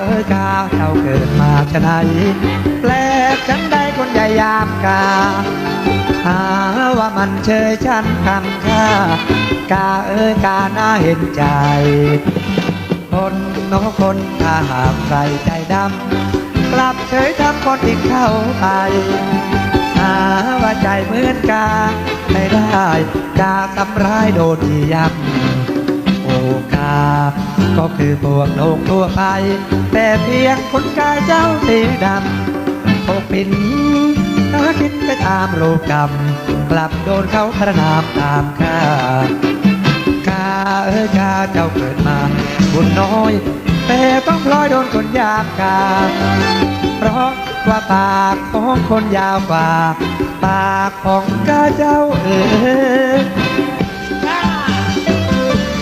เอ้ยกาเจ้าเกิดมาชะไหนแปลกฉันได้คนใหญ่ยามกาหาว่ามันเชยฉันคำค่ากาเอ้ยกาน่าเห็นใจ คนนอกคนถ้าหากใครใจดำกลับเฉยทำคนที่เข้าไปหาว่าใจเหมือนกาไม่ได้กาทำร้ายโดนที่ย้ำ ก็คือพวกโลกทั่วไป แต่เพียงคนกายเจ้าสีดำปกปินหากินไปตามโลกกรรม กลับโดนเขาพระนามตามข้ากาเอ้ยกาเจ้าเกิดมาบุญน้อย แต่ต้องพลอยโดนคนยากกาเพราะว่าปากของคนยาวกว่า ปากของกาเจ้าเอ๋ย